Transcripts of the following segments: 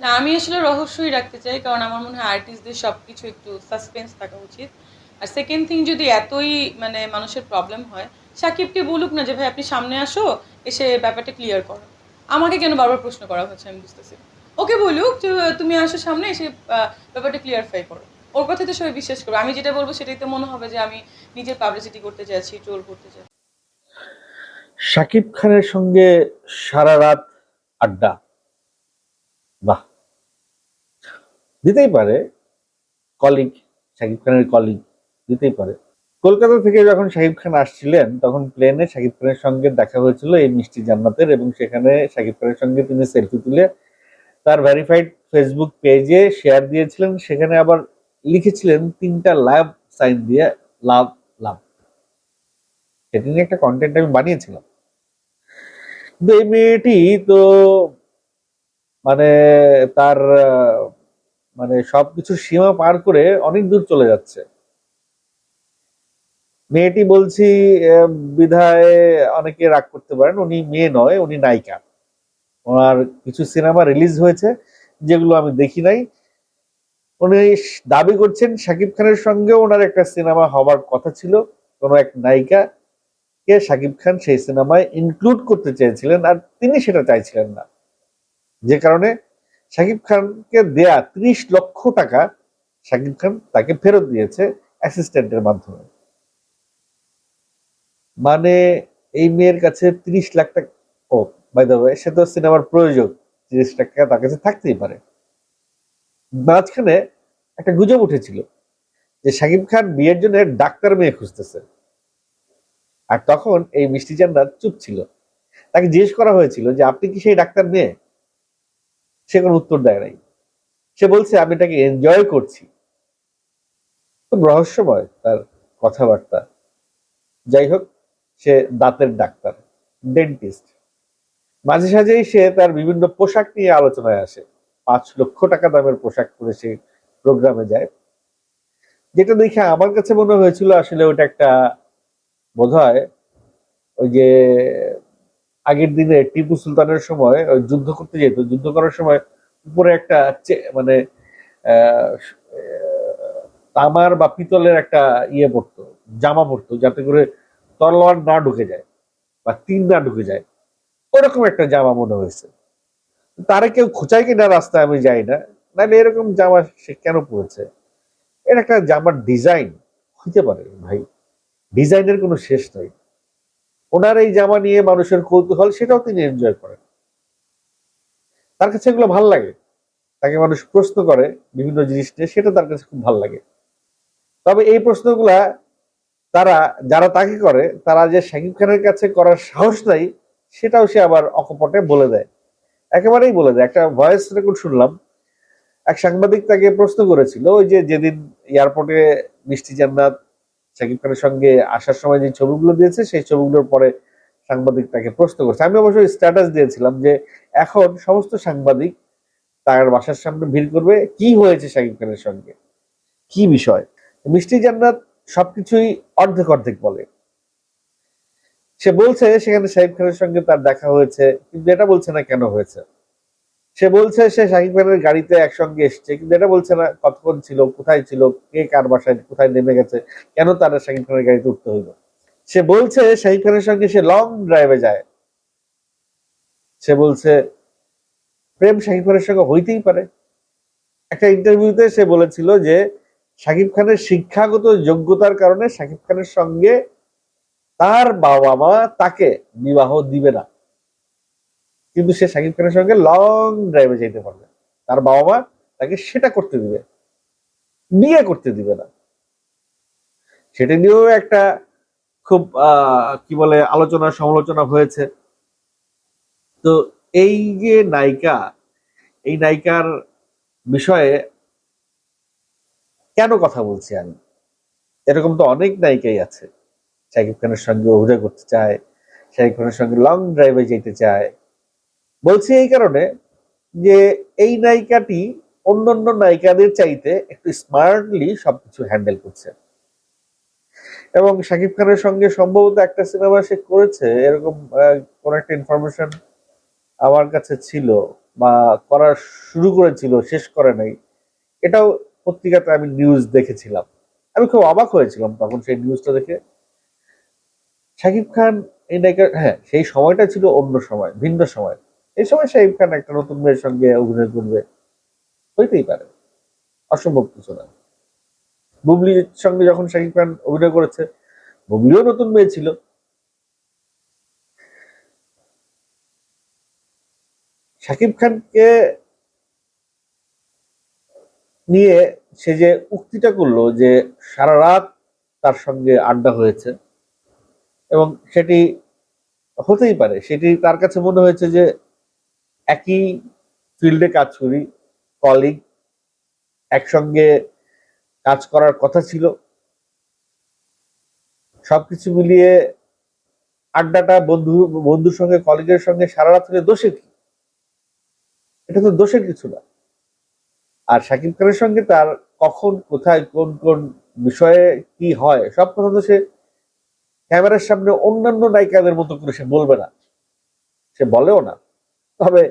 না, আমি আসলে রহস্যই রাখতে চাই, কারণ আমার মনে হয় আর্টিস্টদের সব কিছু একটু সাসপেন্স থাকা উচিত। আর সেকেন্ড থিং যদি এতই মানে মানুষের প্রবলেম হয়, সাকিবকে বলুক না যে, ভাই, আপনি সামনে আসো, এসে ব্যাপারটা ক্লিয়ার করো। আমাকে কেন বারবার প্রশ্ন করা হচ্ছে, আমি বুঝতেছি ওকে বলুক যে তুমি আসো সামনে, এসে ব্যাপারটা ক্লিয়ারফাই করো। ওর কথাই তো সবাই বিশ্বাস করো আমি যেটা বলব, সেটাই তো মনে হবে যে, আমি নিজের পাবলিসিটি করতে চাইছি ট্রোল করতে চাই শাকিব খানের সঙ্গে সারা রাত আড্ডা। দিতেই পারে। কলিগ শাকিব খানের কলিগ দিতেই পারে। কলকাতা থেকে যখন শাকিব খান আসছিলেন, তখন প্লেনে শাকিব খানের সঙ্গে দেখা হয়েছিল এই মিষ্টি জান্নাতের এবং সেখানে শাকিব খানের সঙ্গে তিনি সেলফি তুলে তার ভেরিফাইড ফেসবুক পেজে শেয়ার দিয়েছিলেন। সেখানে আবার লিখেছিলেন, তিনটা লাভ সাইন দিয়ে লাভ লাভ সেটি নিয়ে একটা কন্টেন্ট আমি বানিয়েছিলাম। এই মেয়েটি তো মানে তার মানে সবকিছু সীমা পার করে অনেক দূর চলে যাচ্ছে। মেয়েটি বলছি বিধায় অনেকে রাগ করতে পারেন, উনি মেয়ে নয়, উনি নায়িকা। ওনার কিছু সিনেমা রিলিজ হয়েছে, যেগুলো আমি দেখি নাই। উনি দাবি করছেন, শাকিব খানের সঙ্গে ওনার একটা সিনেমা হবার কথা ছিল, কোনো এক নায়িকা কে শাকিব খান সেই সিনেমায় ইনক্লুড করতে চেয়েছিলেন, আর তিনি সেটা চাইছিলেন না। যে কারণে শাকিব খানকে দেয়া ত্রিশ লক্ষ টাকা শাকিব খান তাকে ফেরত দিয়েছে অ্যাসিস্ট্যান্টের মাধ্যমে। মানে এই মেয়ের কাছে ত্রিশ লাখ টাকা ও বাই ওয়ে সে তো সিনেমার প্রয়োজন। তিরিশ টাকা তার কাছে থাকতেই পারে। মাঝখানে একটা গুজব উঠেছিল যে শাকিব খান বিয়ের জন্য ডাক্তার মেয়ে খুঁজতেছে। আর তখন এই মিষ্টি জান্নাত চুপ ছিল। তাকে জিজ্ঞেস করা হয়েছিল যে, আপনি কি সেই ডাক্তার মেয়ে? সে কোনো উত্তর দেয় নাই। সে বলছে, আমি এটাকে এনজয় করছি। রহস্যময় তার কথাবার্তা। যাই হোক, সে দাঁতের ডাক্তার ডেন্টিস্ট মাঝে সাঝেই সে তার বিভিন্ন পোশাক নিয়ে আলোচনায় আসে। পাঁচ লক্ষ টাকা দামের পোশাক পরে সে প্রোগ্রামে যায়। যেটা দেখে আমার কাছে মনে হয়েছিল আসলে ওটা একটা বোধহয় ওই যে আগের দিনে টিপু সুলতানের সময় যুদ্ধ করতে যেত, যুদ্ধ করার সময় উপরে একটা মানে তামার বা পিতলের একটা ইয়ে পড়তো, জামা পড়তো, যাতে করে তলোয়ার না ঢুকে যায় বা তীর না ঢুকে যায়। ওরকম একটা জামা মনে হয়েছে। তারে কেউ খোঁচাই কিনা রাস্তায় আমি যাই না। নাহলে এরকম জামা সে কেন পড়েছে এর একটা জামার ডিজাইন হইতে পারে ভাই। ডিজাইনের কোনো শেষ নাই। ওনার এই জামা নিয়ে মানুষের কৌতূহল, সেটাও তিনি এনজয় করেন। তার কাছে এগুলো ভালো লাগে। তাকে মানুষ প্রশ্ন করে বিভিন্ন জিনিস নিয়ে, সেটা তার কাছে খুব ভালো লাগে। তবে এই প্রশ্নগুলা তারা, যারা তাকে করে, তারা যে শাকিব খানের কাছে করার সাহস নাই, সেটাও সে আবার অকপটে বলে দেয়। একেবারেই বলে দেয়। একটা ভয়েস রেকর্ড শুনলাম, এক সাংবাদিক তাকে প্রশ্ন করেছিল, ওই যে যেদিন এয়ারপোর্টে মিষ্টি জান্নাত শাকিব খানের সঙ্গে আসার সময় যে ছবিগুলো দিয়েছে, সেই ছবিগুলোর পরে সাংবাদিক তাকে প্রশ্ন করছে। আমি অবশ্যই স্ট্যাটাস দিয়েছিলাম যে এখন সমস্ত সাংবাদিক তার বাসার সামনে ভিড় করবে। কি হয়েছে শাকিব খানের সঙ্গে? কি বিষয়? মিষ্টি জান্নাত সবকিছুই অর্ধেক অর্ধেক বলে। সে বলছে, সেখানে শাহিব খানের সঙ্গে তার দেখা হয়েছে, কিন্তু এটা বলছে না কেন হয়েছে। সে বলছে, সে শাহিব খানের গাড়িতে একসঙ্গে এসছে। কিন্তু এটা বলছে না, কতক্ষণ ছিল, কোথায় ছিল, কে কার বাসায়, কোথায় নেমে গেছে, কেন তারা শাহিব খানের গাড়িতে উঠতে হইল? সে বলছে শাহিব খানের সঙ্গে সে লং ড্রাইভে যায়। সে বলছে, প্রেম শাহিব খানের সঙ্গে হইতেই পারে। একটা ইন্টারভিউতে সে বলেছিল যে, শাকিব খানের শিক্ষাগত যোগ্যতার কারণে শাকিব খানের সঙ্গে তার বাবা মা তাকে বিবাহ দিবে না। কিন্তু সে শাকিব খানের সঙ্গে লং ড্রাইভে যেতে পারবে। তার বাবা মা তাকে সেটা করতে দিবে। বিয়ে করতে দিবে না। সেটা নিয়েও একটা খুব কি বলে, আলোচনা, সমালোচনা হয়েছে। তো এই যে নায়িকা, এই নায়িকার বিষয়ে কেন কথা বলছি আমি? এরকম তো অনেক নায়িকাই আছে। শাকিব খানের সঙ্গে অভিনয় করতে চায় শাকিব খানের সঙ্গে লং ড্রাইভে যেতে চায়। বলছি এই কারণে যে এই নায়িকাটি অন্যান্য নায়িকাদের চাইতে একটু স্মার্টলি সবকিছু হ্যান্ডেল করছে। এবং শাকিব খানের সঙ্গে সম্ভবত একটা সিনেমা সে করেছে, এরকম কোন একটা ইনফরমেশন আমার কাছে ছিল বা করা শুরু করেছিল, শেষ করে নাই, এটাও পত্রিকাতে আমি নিউজ দেখেছিলাম। আমি খুব অবাক হয়েছিলাম তখন সেই নিউজটা দেখে। শাকিব খান এই নায়িকা হ্যাঁ সেই সময়টা ছিল অন্য সময়, ভিন্ন সময়। এই সময় শাকিব খান একটা নতুন মেয়ের সঙ্গে অভিনয় করবে। হইতেই পারে। অসম্ভব কিছু না। বুবলির সঙ্গে যখন শাকিব খান অভিনয় করেছে, বুবলিও নতুন মেয়ে ছিল। শাকিব খানকে নিয়ে সে যে উক্তিটা করল যে সারা রাত তার সঙ্গে আড্ডা হয়েছে, এবং সেটি হতেই পারে। সেটি তার কাছে মনে হয়েছে যে একই ফিল্ডে কাজ করি কলিগ একসঙ্গে কাজ করার কথা ছিল। সবকিছু মিলিয়ে আড্ডাটা বন্ধু, বন্ধুর সঙ্গে কলিগের সঙ্গে সারা রাত হলে দোষের কি? এটা তো দোষের কিছু না। আর শাকিব খানের সঙ্গে তার কখন, কোথায়, কোন কোন বিষয়ে কি হয়, সব কথা তো সে ক্যামেরার সামনে অন্যান্য নায়িকাদের মতো করে সে বলবে না। সে বলেও না। তবে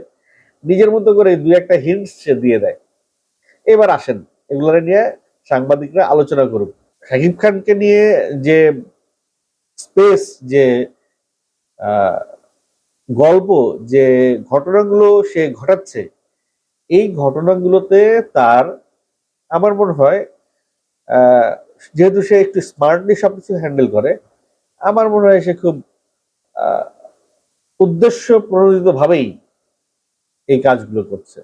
নিজের মতো করে দুই একটা হিন্টস সে দিয়ে দেয়। এবার আসেন এগুলো নিয়ে সাংবাদিকরা আলোচনা করুক। শাকিব খানকে নিয়ে যে স্পেস যে গল্প, যে ঘটনাগুলো সে ঘটাচ্ছে, এই ঘটনাগুলোতে তার, আমার মনে হয় যেহেতু সে একটু স্মার্টলি সবকিছু হ্যান্ডেল করে, আমার মনে হয় সে খুব উদ্দেশ্য প্রণোদিত ভাবেই এই কাজগুলো করছে।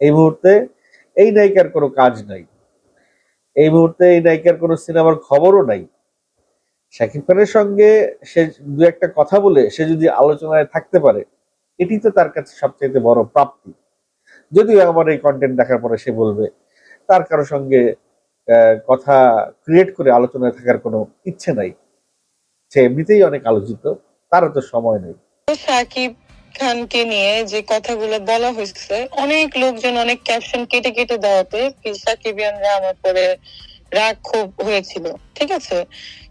এই মুহূর্তে এই নায়িকার কোনো কাজ নাই। এই মুহূর্তে এই নায়িকার কোনো সিনেমার খবরও নাই। শাকিব খানের সঙ্গে সে দু একটা কথা বলে সে যদি আলোচনায় থাকতে পারে, এটি তো তার কাছে সবচাইতে বড় প্রাপ্তি। যদিও আমার এই কন্টেন্ট দেখার পরে সে বলবে, তার কারোর সঙ্গে কথা ক্রিয়েট করে আলোচনায় থাকার কোনো ইচ্ছে নাই। সে এমনিতেই অনেক আলোচিত, তারও তো সময় নেই। সাকিব খানকে নিয়ে যে কথাগুলো বলা হয়েছে, অনেক লোকজন অনেক ক্যাপশন কেটে কেটে দেওয়াতে সাকিবিয়ানরা আমার পরে রাগ খুব হয়েছিল, ঠিক আছে?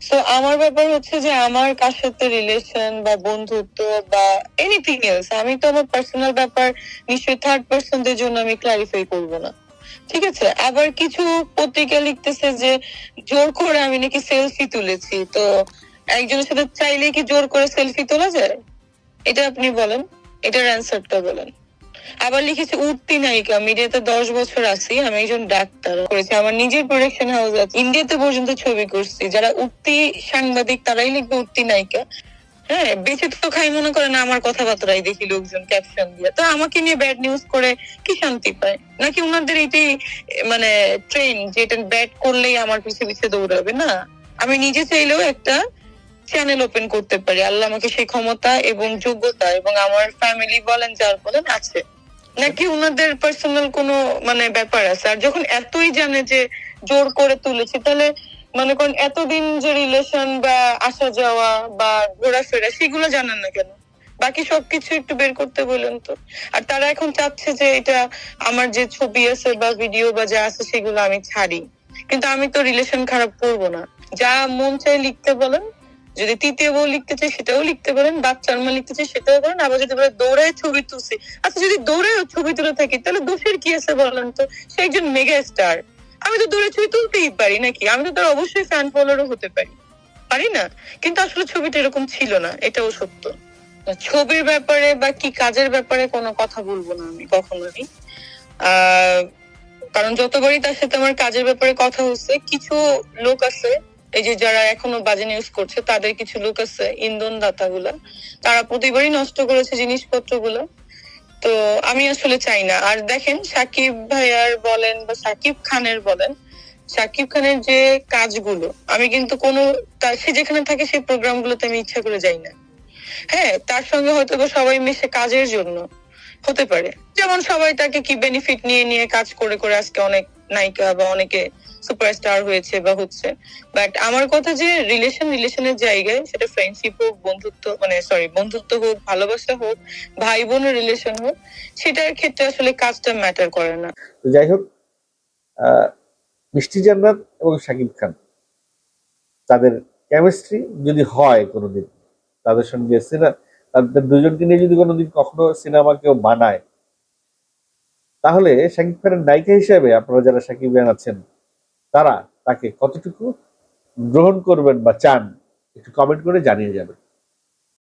তো আমার ব্যাপার হচ্ছে যে আমার কার সাথে রিলেশন বা বন্ধুত্ব বা এনিথিং এলস আমি তো আমার পার্সোনাল ব্যাপার নিশ্চয়ই থার্ড পার্সনদের জন্য আমি ক্লারিফাই করব না, ঠিক আছে? আবার কিছু পত্রিকা লিখতেছে যে জোর করে আমি নাকি সেলফি তুলেছি, তো একজনের সাথে চাইলে কি জোর করে সেলফি তোলা যায়? এটা আপনি বলেন এটার অ্যান্সারটা বলেন। আবার লিখেছে উঠতি নায়িকা মিডিয়াতে দশ বছর আছি আমি একজন ডাক্তার করেছি। আমার নিজের প্রোডাকশন হাউস আছে। ইন্ডিয়াতে পর্যন্ত ছবি করছি। যারা উঠতি সাংবাদিক তারাই লিখবে উঠতি নায়িকা। হ্যাঁ বেঁচে তো খাই মনে করে না আমার কথাবার্তাই দেখি লোকজন ক্যাপশন দিয়ে। তো আমাকে নিয়ে ব্যাড নিউজ করে কি শান্তি পায়? নাকি ওনাদের এইটাই এ, মানে ট্রেন যে এটা ব্যাড করলেই আমার পিছে পিছে দৌড়াবে? না। আমি নিজে চাইলেও একটা চ্যানেল ওপেন করতে পারি। আল্লাহ আমাকে সেই ক্ষমতা এবং যোগ্যতা এবং আমার ফ্যামিলি বলেন যার বলেন আছে। নাকি ওনাদের পার্সোনাল কোনো মানে ব্যাপার আছে? আর যখন এতই জানে যে জোর করে তুলেছি, তাহলে মনে করেন এতদিন যে রিলেশন বা আসা যাওয়া বা ঘোরাফেরা, সেগুলো জানেন না কেন? বাকি সবকিছু একটু বের করতে বললেন তো। আর তারা এখন চাচ্ছে যে এটা আমার যে ছবি আছে বা ভিডিও বা যা আছে সেগুলো আমি ছাড়ি। কিন্তু আমি তো রিলেশন খারাপ করব না। যা মন চাই লিখতে বলেন। যদি তৃতীয় বউ লিখতে চাই সেটাও লিখতে পারেন বাচ্চার মা লিখতে চাই সেটাও করেন, আবার যদি বলে দৌড়ায় ছবি তুলছি আচ্ছা যদি দৌড়ে ছবি তুলে থাকি, তাহলে দোষের কি আছে বলেন তো? সে একজন মেগা স্টার আমি তো দৌড়ে ছবি তুলতেই পারি নাকি? আমি তো তার অবশ্যই ফ্যান ফলোয়ারও হতে পারি। পারি না? কিন্তু আসলে ছবিটা এরকম ছিল না, এটাও সত্য। ছবির ব্যাপারে বা কি কাজের ব্যাপারে কোনো কথা বলব না আমি কখনোই। আহ, কারণ যতবারই তার সাথে আমার কাজের ব্যাপারে কথা হচ্ছে, কিছু লোক আছে এই যে যারা এখনও বাজে নিউজ করছে, তাদের কিছু লোক আছে, ইন্ধন দাতা গুলা তারা প্রতিবারই নষ্ট করেছে জিনিসপত্রগুলো তো আমি আসলে চাই না। আর দেখেন, সাকিব ভাইয়ার বলেন বা সাকিব খানের বলেন, সাকিব খানের যে কাজগুলো, আমি কিন্তু কোনো সে যেখানে থাকে সেই প্রোগ্রাম গুলোতে আমি ইচ্ছা করে যাই না। হ্যাঁ তার সঙ্গে হয়তো বা সবাই মিশে কাজের জন্য হতে পারে। যেমন সবাই তাকে কি বেনিফিট নিয়ে নিয়ে কাজ করে করে আজকে অনেক নায়িকা বা অনেকে সুপারস্টার হয়েছে বা হচ্ছে। বাট আমার কথা যে রিলেশন রিলেশনের জায়গায় সেটা ফ্রেন্ডশিপ হোক, বন্ধুত্ব মানে সরি বন্ধুত্ব হোক, ভালোবাসা হোক ভাই বোনের রিলেশন হোক, সেটার ক্ষেত্রে আসলে কাজটা ম্যাটার করে না। যাই হোক মিষ্টি জান্নাত এবং শাকিব খান, তাদের কেমিস্ট্রি যদি হয় কোনোদিন, তাদের সঙ্গে সিনেমা তাদের দুজনকে নিয়ে যদি কোনোদিন কখনো সিনেমা কেউ বানায়, তাহলে শাকিব খানের নায়িকা হিসেবে আপনারা যারা শাকিব খান আছেন তারা তাকে কতটুকু গ্রহণ করবেন বা চান একটু কমেন্ট করে জানিয়ে যাবেন।